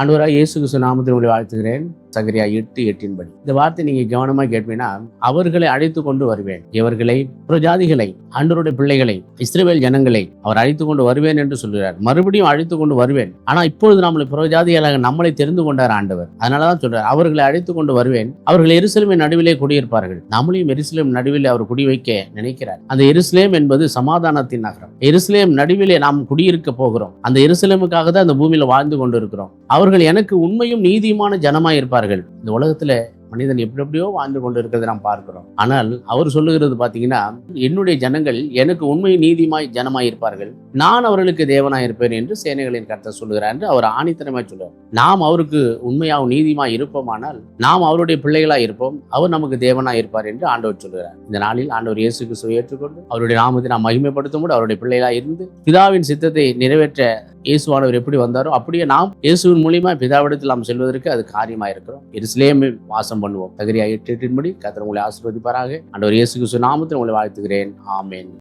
அன்பராக இயேசு கிறிஸ்து நாமத்தில் உங்களை வாழ்த்துகிறேன். சகரியா எட்டு எட்டின்படி இந்த வார்த்தை நீங்க கவனமா கேட்பீங்கன்னா அவர்களை அழைத்து கொண்டு வருவேன். இவர்களை பிரஜாதிகளை அன்றருடைய பிள்ளைகளை இஸ்ரேல் ஜனங்களை அவர் அழைத்து கொண்டு வருவேன் என்று சொல்கிறார். மறுபடியும் அழைத்து கொண்டு வருவேன். ஆனா இப்பொழுது நம்மளை புறஜாதிகளாக நம்மளை தெரிந்து கொண்டார் ஆண்டவர். அதனாலதான் சொல்றார் அவர்களை அழைத்து கொண்டு வருவேன். அவர்கள் எருசலேமின் நடுவிலே குடியிருப்பார்கள். நம்மளையும் எருசலேம் நடுவில் அவர் குடி வைக்க நினைக்கிறார். அந்த எருசலேம் என்பது சமாதானத்தின் நகரம். எருசலேம் நடுவிலே நாம் குடியிருக்க போகிறோம். அந்த எருசலேமுக்காக தான் அந்த பூமியில வாழ்ந்து கொண்டு இருக்கிறோம் அவர்கள் எனக்கு உண்மையும் நீதியுமான ஜனமாய் இருப்பார்கள் இந்த உலகத்துல மனிதன் எப்படி எப்படியோ வாழ்ந்து கொண்டு இருக்கிறதை நாம் பார்க்கிறோம். ஆனால் அவர் சொல்லுகிறது பார்த்தீங்கன்னா என்னுடைய ஜனங்கள் எனக்கு உண்மை நீதிமாய் ஜனமாய் இருப்பார்கள் நான் அவர்களுக்கு தேவனாய் இருப்பேன் என்று சேனைகளின் கருத்தை சொல்லுகிறார் என்று அவர் ஆணித்தனமாய் சொல்லுவார் நாம் அவருக்கு உண்மையாகவும் நீதிமாய் இருப்போமானால் நாம் அவருடைய பிள்ளைகளாய் இருப்போம். அவர் நமக்கு தேவனாய் இருப்பார் என்று ஆண்டவர் சொல்லுகிறார். இந்த நாளில் ஆண்டவர் இயேசுக்கு சுவையேற்றுக்கொண்டு அவருடைய நாமத்தை நாம் மகிமைப்படுத்தும் கூட அவருடைய பிள்ளைகளாய் இருந்து பிதாவின் சித்தத்தை நிறைவேற்ற இயேசுவானவர் எப்படி வந்தாரோ அப்படியே நாம் இயேசுவின் மூலியமா பிதாவிடத்தில் நாம் செல்வதற்கு அது காரியமாக இருக்கிறோம். எருசலேமில் வாசம் பண்ணுவோம். தகுதியாக எட்டு எட்டின்படி கத்திர உங்களை ஆசிர்வதிப்பாராக. ஆண்டவர் இயேசு கிறிஸ்து நாமத்தில் உங்களை வாழ்த்துகிறேன். ஆமேன்.